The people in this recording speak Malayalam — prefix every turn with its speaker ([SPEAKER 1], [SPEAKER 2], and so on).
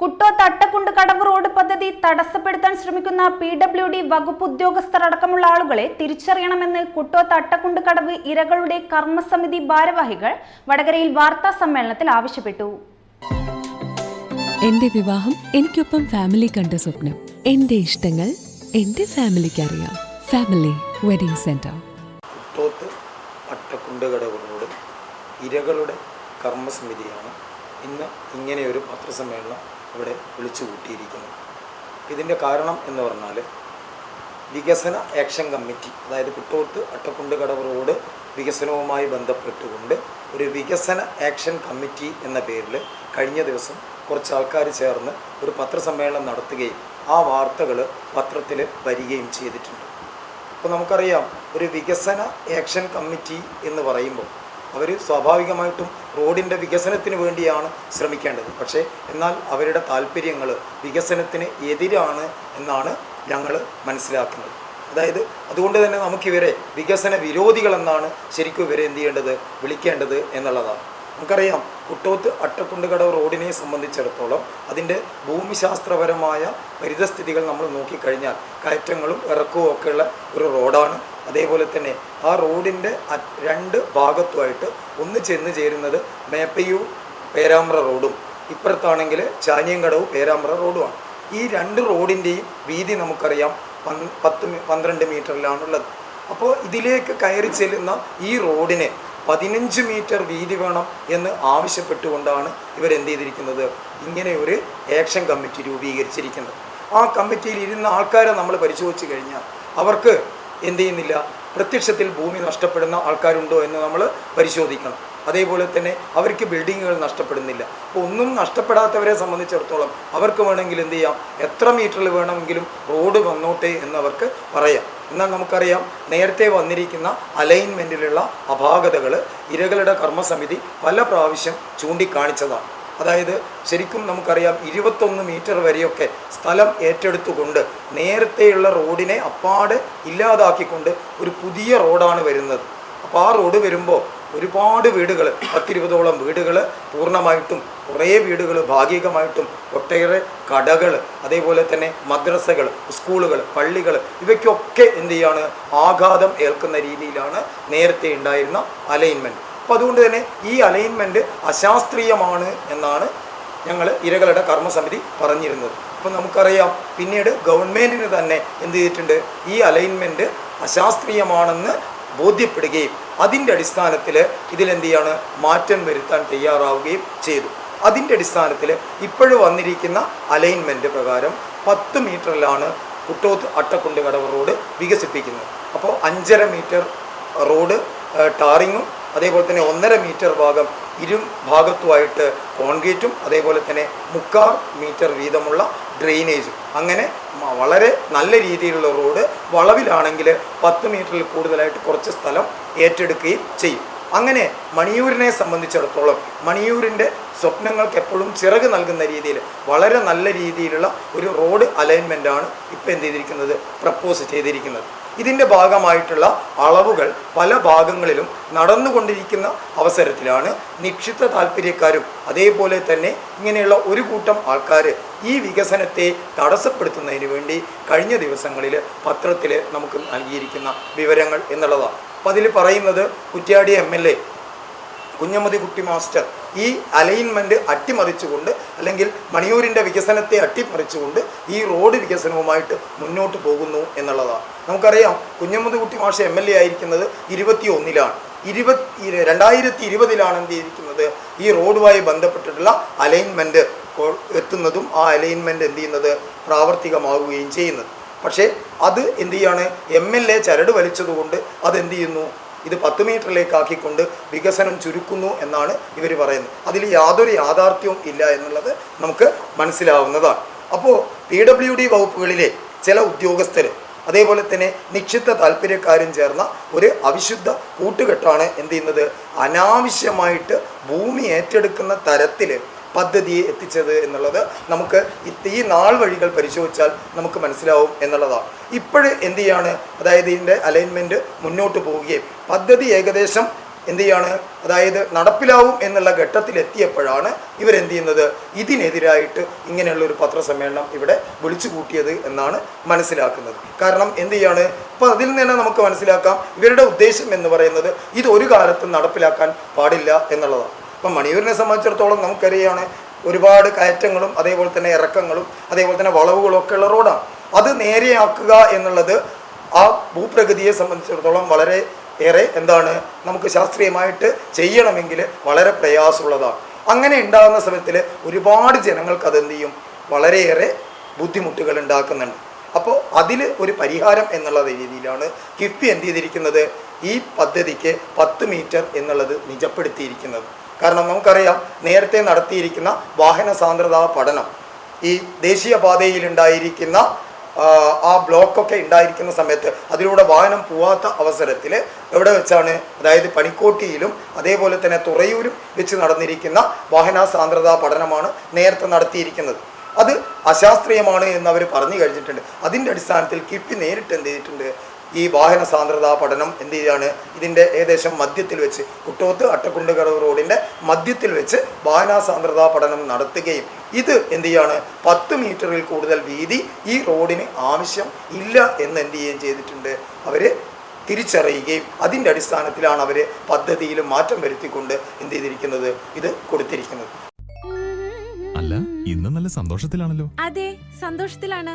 [SPEAKER 1] കുട്ടോ തട്ടക്കുണ്ട് കടവ് റോഡ് പദ്ധതി തടസ്സപ്പെടുത്താൻ ശ്രമിക്കുന്ന പി ഡബ്ല്യു ഡി വകുപ്പ് ഉദ്യോഗസ്ഥർ അടക്കമുള്ള ആളുകളെ തിരിച്ചറിയണമെന്ന് കുട്ടോ തട്ടക്കുണ്ട് കടവ് ഇരകളുടെ കർമ്മസമിതി ഭാരവാഹികൾ വടകരയിൽ വാർത്താ സമ്മേളനത്തിൽ ആവശ്യപ്പെട്ടു.
[SPEAKER 2] എന്റെ വിവാഹം എനിക്കൊപ്പം ഫാമിലി കണ്ട സ്വപ്നം. എന്റെ ഇഷ്ടങ്ങൾ എന്റെ ഫാമിലിക്ക് അറിയാം. Family wedding centre.
[SPEAKER 3] കുട്ടോത്ത് ഇരകളുടെ കർമ്മസമിതിയാണ്. ഇന്ന് ഇങ്ങനെയൊരു പത്രസമ്മേളനം ഇവിടെ വിളിച്ചു കൂട്ടിയിരിക്കുന്നത് ഇതിന്റെ കാരണം എന്ന് പറഞ്ഞാൽ വികസന ആക്ഷൻ കമ്മിറ്റി അതായത് കുട്ടോത്ത് അട്ടക്കുണ്ട് കടവ് റോഡ് വികസനവുമായി ബന്ധപ്പെട്ടുകൊണ്ട് ഒരു വികസന ആക്ഷൻ കമ്മിറ്റി എന്ന പേരിൽ കഴിഞ്ഞ ദിവസം കുറച്ച് ആൾക്കാർ ചേർന്ന് ഒരു പത്രസമ്മേളനം നടത്തുകയും ആ വാർത്തകൾ പത്രത്തിൽ വരികയും ചെയ്തിട്ടുണ്ട്. അപ്പോൾ നമുക്കറിയാം ഒരു വികസന ആക്ഷൻ കമ്മിറ്റി എന്ന് പറയുമ്പോൾ അവർ സ്വാഭാവികമായിട്ടും റോഡിന്റെ വികസനത്തിന് വേണ്ടിയാണ് ശ്രമിക്കേണ്ടത്. പക്ഷേ എന്നാൽ അവരുടെ താല്പര്യങ്ങൾ വികസനത്തിന് എതിരാണ് എന്നാണ് ഞങ്ങൾ മനസ്സിലാക്കുന്നത്. അതായത് അതുകൊണ്ട് തന്നെ നമുക്കിവരെ വികസന വിരോധികളെന്നാണ് ശരിക്കും ഇവരെ എന്ത് ചെയ്യേണ്ടത്? വിളിക്കേണ്ടത് എന്നുള്ളതാണ്. നമുക്കറിയാം കുട്ടോത്ത് അട്ടക്കുണ്ടുകടവ് റോഡിനെ സംബന്ധിച്ചിടത്തോളം അതിന്റെ ഭൂമിശാസ്ത്രപരമായ പരിതസ്ഥിതികൾ നമ്മൾ നോക്കിക്കഴിഞ്ഞാൽ കയറ്റങ്ങളും ഇറക്കവും ഒക്കെയുള്ള ഒരു റോഡാണ്. അതേപോലെ തന്നെ ആ റോഡിന്റെ രണ്ട് ഭാഗത്തുമായിട്ട് ഒന്ന് ചെന്ന് ചേരുന്നത് മേപ്പയൂർ പേരാമ്പ്ര റോഡും ഇപ്പുറത്താണെങ്കിൽ ചാനിയങ്കടവും പേരാമ്പ്ര റോഡുമാണ്. ഈ രണ്ട് റോഡിന്റെയും വീതി നമുക്കറിയാം പത്ത് പന്ത്രണ്ട് മീറ്ററിലാണുള്ളത്. അപ്പോൾ ഇതിലേക്ക് കയറി ചെല്ലുന്ന ഈ റോഡിന് പതിനഞ്ച് മീറ്റർ വീതി വേണം എന്ന് ആവശ്യപ്പെട്ടുകൊണ്ടാണ് ഇവർ എന്ത് ചെയ്തിരിക്കുന്നത്? ഇങ്ങനെ ഒരു ആക്ഷൻ കമ്മിറ്റി രൂപീകരിച്ചിരിക്കുന്നത്. ആ കമ്മിറ്റിയിൽ ഇരുന്ന ആൾക്കാരെ നമ്മൾ പരിശോധിച്ച് കഴിഞ്ഞാൽ അവർക്ക് എന്ത് ചെയ്യുന്നില്ല? പ്രത്യക്ഷത്തിൽ ഭൂമി നഷ്ടപ്പെടുന്ന ആൾക്കാരുണ്ടോ എന്ന് നമ്മൾ പരിശോധിക്കണം. അതേപോലെ തന്നെ അവർക്ക് ബിൽഡിങ്ങുകൾ നഷ്ടപ്പെടുന്നില്ല. അപ്പോൾ ഒന്നും നഷ്ടപ്പെടാത്തവരെ സംബന്ധിച്ചിടത്തോളം അവർക്ക് വേണമെങ്കിൽ എന്ത് ചെയ്യാം? എത്ര മീറ്ററിൽ വേണമെങ്കിലും റോഡ് വന്നോട്ടെ എന്ന് അവർക്ക് പറയാം. എന്നാൽ നമുക്കറിയാം നേരത്തെ വന്നിരിക്കുന്ന അലൈൻമെന്റിലുള്ള അപാകതകൾ ഇരകളുടെ കർമ്മസമിതി പല പ്രാവശ്യം ചൂണ്ടിക്കാണിച്ചതാണ്. അതായത് ശരിക്കും നമുക്കറിയാം ഇരുപത്തൊന്ന് മീറ്റർ വരെയൊക്കെ സ്ഥലം ഏറ്റെടുത്തുകൊണ്ട് നേരത്തെയുള്ള റോഡിനെ അപ്പാടെ ഇല്ലാതാക്കിക്കൊണ്ട് ഒരു പുതിയ റോഡാണ് വരുന്നത്. അപ്പോൾ ആ റോഡ് വരുമ്പോൾ ഒരുപാട് വീടുകൾ പത്തിരുപതോളം വീടുകൾ പൂർണമായിട്ടും കുറേ വീടുകൾ ഭാഗികമായിട്ടും ഒട്ടേറെ കടകൾ അതേപോലെ തന്നെ മദ്രസകൾ സ്കൂളുകൾ പള്ളികൾ ഇവയ്ക്കൊക്കെ എന്ത് ചെയ്യാണ്? ആഘാതം ഏൽക്കുന്ന രീതിയിലാണ് നേരത്തെ ഉണ്ടായിരുന്ന അലൈൻമെന്റ് അപ്പോൾ അതുകൊണ്ട് തന്നെ ഈ അലൈൻമെന്റ് അശാസ്ത്രീയമാണ് എന്നാണ് ഞങ്ങൾ ഇരകളുടെ കർമ്മസമിതി പറഞ്ഞിരുന്നത്. അപ്പോൾ നമുക്കറിയാം പിന്നീട് ഗവൺമെന്റിന് തന്നെ എന്ത് ചെയ്തിട്ടുണ്ട്? ഈ അലൈൻമെന്റ് അശാസ്ത്രീയമാണെന്ന് ബോധ്യപ്പെടുകയും അതിന്റെ അടിസ്ഥാനത്തിൽ ഇതിലെന്ത് ചെയ്യാണ് മാറ്റം വരുത്താൻ തയ്യാറാവുകയും ചെയ്തു. അതിന്റെ അടിസ്ഥാനത്തിൽ ഇപ്പോഴും വന്നിരിക്കുന്ന അലൈൻമെന്റ് പ്രകാരം പത്ത് മീറ്ററിലാണ് കുട്ടോത്ത് അട്ടക്കുണ്ട് കടവ് റോഡ് വികസിപ്പിക്കുന്നത്. അപ്പോൾ അഞ്ചര മീറ്റർ റോഡ് ടാറിങ്ങും അതേപോലെ തന്നെ ഒന്നര മീറ്റർ ഭാഗം ഇരു ഭാഗത്തുമായിട്ട് കോൺക്രീറ്റും അതേപോലെ തന്നെ മുക്കാൽ മീറ്റർ വീതമുള്ള ഡ്രെയിനേജും. അങ്ങനെ വളരെ നല്ല രീതിയിലുള്ള റോഡ് വളവിലാണെങ്കിൽ പത്ത് മീറ്ററിൽ കൂടുതലായിട്ട് കുറച്ച് സ്ഥലം ഏറ്റെടുക്കുകയും ചെയ്യും. അങ്ങനെ മണിയൂരിനെ സംബന്ധിച്ചിടത്തോളം മണിയൂരിന്റെ സ്വപ്നങ്ങൾക്ക് എപ്പോഴും ചിറക് നൽകുന്ന രീതിയിൽ വളരെ നല്ല രീതിയിലുള്ള ഒരു റോഡ് അലൈൻമെന്റാണ് ഇപ്പോൾ എന്ത് ചെയ്തിരിക്കുന്നത്? പ്രപ്പോസ് ചെയ്തിരിക്കുന്നത്. ഇതിന്റെ ഭാഗമായിട്ടുള്ള അളവുകൾ പല ഭാഗങ്ങളിലും നടന്നുകൊണ്ടിരിക്കുന്ന അവസരത്തിലാണ് നിക്ഷിപ്ത താല്പര്യക്കാരും അതേപോലെ തന്നെ ഇങ്ങനെയുള്ള ഒരു കൂട്ടം ആൾക്കാർ ഈ വികസനത്തെ തടസ്സപ്പെടുത്തുന്നതിന് വേണ്ടി കഴിഞ്ഞ ദിവസങ്ങളിൽ പത്രത്തിൽ നമുക്ക് നൽകിയിരിക്കുന്ന വിവരങ്ങൾ എന്നുള്ളതാണ്. അപ്പം അതിൽ പറയുന്നത് Kuttiyadi M L A Kunhammathi Kutty master. ഈ അലൈൻമെന്റ് അട്ടിമറിച്ചുകൊണ്ട് അല്ലെങ്കിൽ മണിയൂരിന്റെ വികസനത്തെ അട്ടിമറിച്ചുകൊണ്ട് ഈ റോഡ് വികസനവുമായിട്ട് മുന്നോട്ട് പോകുന്നു എന്നുള്ളതാണ്. നമുക്കറിയാം കുഞ്ഞമ്മതി കുട്ടി മാഷ എം എൽ എ ആയിരിക്കുന്നത് ഇരുപത്തി ഒന്നിലാണ് ഇരുപത്തി രണ്ടായിരത്തി ഇരുപതിലാണ് എന്ത് ചെയ്തിരിക്കുന്നത്? ഈ റോഡുമായി ബന്ധപ്പെട്ടിട്ടുള്ള അലൈൻമെന്റ് എത്തുന്നതും ആ അലൈൻമെന്റ് എന്ത് ചെയ്യുന്നത്? പ്രാവർത്തികമാവുകയും ചെയ്യുന്നത്. പക്ഷേ അത് എന്ത് ചെയ്യാണ്? എം എൽ എ ചരട് വലിച്ചതുകൊണ്ട് അത് അതെന്ത് ചെയ്യുന്നു? ഇത് പത്ത് മീറ്ററിലേക്കാക്കിക്കൊണ്ട് വികസനം ചുരുക്കുന്നു എന്നാണ് ഇവർ പറയുന്നത്. അതിൽ യാതൊരു യാഥാർത്ഥ്യവും ഇല്ല എന്നുള്ളത് നമുക്ക് മനസ്സിലാവുന്നതാണ്. അപ്പോൾ പി ഡബ്ല്യു ഡി വകുപ്പുകളിലെ ചില ഉദ്യോഗസ്ഥർ അതേപോലെ തന്നെ നിക്ഷിപ്ത താല്പര്യക്കാരും ചേർന്ന ഒരു അവിശുദ്ധ കൂട്ടുകെട്ടാണ് എന്ത് ചെയ്യുന്നത്? അനാവശ്യമായിട്ട് ഭൂമി ഏറ്റെടുക്കുന്ന തരത്തിൽ പദ്ധതിയെ എത്തിച്ചത് എന്നുള്ളത് നമുക്ക് ഈ നാൾ വഴികൾ പരിശോധിച്ചാൽ നമുക്ക് മനസ്സിലാവും എന്നുള്ളതാണ്. ഇപ്പോഴ് എന്ത് ചെയ്യാണ്? അതായത് ഇതിന്റെ അലൈൻമെന്റ് മുന്നോട്ട് പോവുകയും പദ്ധതി ഏകദേശം എന്ത് ചെയ്യാണ്? അതായത് നടപ്പിലാവും എന്നുള്ള ഘട്ടത്തിലെത്തിയപ്പോഴാണ് ഇവരെന്ത് ചെയ്യുന്നത്? ഇതിനെതിരായിട്ട് ഇങ്ങനെയുള്ള ഒരു പത്രസമ്മേളനം ഇവിടെ വിളിച്ചു കൂട്ടിയത് എന്നാണ് മനസ്സിലാക്കുന്നത്. കാരണം എന്ത് ചെയ്യാണ്? അപ്പോൾ അതിൽ നിന്ന് തന്നെ നമുക്ക് മനസ്സിലാക്കാം ഇവരുടെ ഉദ്ദേശം എന്ന് പറയുന്നത് ഇത് ഒരു കാലത്തും നടപ്പിലാക്കാൻ പാടില്ല എന്നുള്ളതാണ്. അപ്പം മണിയൂരിനെ സംബന്ധിച്ചിടത്തോളം നമുക്കറിയാണ് ഒരുപാട് കയറ്റങ്ങളും അതേപോലെ തന്നെ ഇറക്കങ്ങളും അതേപോലെ തന്നെ വളവുകളും ഒക്കെ ഉള്ള റോഡാണ്. അത് നേരെയാക്കുക എന്നുള്ളത് ആ ഭൂപ്രകൃതിയെ സംബന്ധിച്ചിടത്തോളം വളരെ ഏറെ എന്താണ് നമുക്ക് ശാസ്ത്രീയമായിട്ട് ചെയ്യണമെങ്കിൽ വളരെ പ്രയാസമുള്ളതാണ്. അങ്ങനെ ഉണ്ടാകുന്ന സമയത്തിൽ ഒരുപാട് ജനങ്ങൾക്ക് അതെന്ത് ചെയ്യും? വളരെയേറെ ബുദ്ധിമുട്ടുകൾ ഉണ്ടാക്കുന്നുണ്ട്. അപ്പോൾ അതിൽ ഒരു പരിഹാരം എന്നുള്ള രീതിയിലാണ് കിഫ്ബി എന്ത് ചെയ്തിരിക്കുന്നത്? ഈ പദ്ധതിക്ക് പത്ത് മീറ്റർ എന്നുള്ളത് നിജപ്പെടുത്തിയിരിക്കുന്നത്. കാരണം നമുക്കറിയാം നേരത്തെ നടത്തിയിരിക്കുന്ന വാഹന സാന്ദ്രതാ പഠനം ഈ ആ, ആ ബ്ലോക്കൊക്കെ ഉണ്ടായിരിക്കുന്ന സമയത്ത് അതിലൂടെ വാഹനം പോവാത്ത അവസരത്തിൽ എവിടെ വെച്ചാണ്? അതായത് പണിക്കോട്ടിയിലും അതേപോലെ തന്നെ തുറയൂരും വെച്ച് നടന്നിരിക്കുന്ന വാഹന സാന്ദ്രതാ പഠനമാണ് നേരത്തെ നടത്തിയിരിക്കുന്നത്. അത് അശാസ്ത്രീയമാണ് എന്ന് അവർ പറഞ്ഞു കഴിഞ്ഞിട്ടുണ്ട്. അതിന്റെ അടിസ്ഥാനത്തിൽ കിഫ്ബി നേരിട്ട് എന്ത് ചെയ്തിട്ടുണ്ട്? ഈ വാഹന സാന്ദ്രതാ പഠനം എന്ത് ചെയ്യാണ്? ഇതിന്റെ ഏകദേശം മധ്യത്തിൽ വെച്ച് കുട്ടോത്ത് അട്ടക്കുണ്ടുകടവ് റോഡിന്റെ മധ്യത്തിൽ വെച്ച് വാഹന സാന്ദ്രതാ പഠനം നടത്തുകയും ഇത് എന്ത് ചെയ്യാണ്? പത്ത് മീറ്ററിൽ കൂടുതൽ വീതി ഈ റോഡിന് ആവശ്യം ഇല്ല എന്ന് എന്ത് ചെയ്യുകയും ചെയ്തിട്ടുണ്ട്. അവർ തിരിച്ചറിയുകയും അതിന്റെ അടിസ്ഥാനത്തിലാണ് അവർ പദ്ധതിയിൽ മാറ്റം വരുത്തിക്കൊണ്ട് എന്ത് ചെയ്തിരിക്കുന്നത്? ഇത് കൊടുത്തിരിക്കുന്നത്.
[SPEAKER 4] അല്ല ഇന്ന് നല്ല സന്തോഷത്തിലാണല്ലോ.
[SPEAKER 5] അതെ സന്തോഷത്തിലാണ്.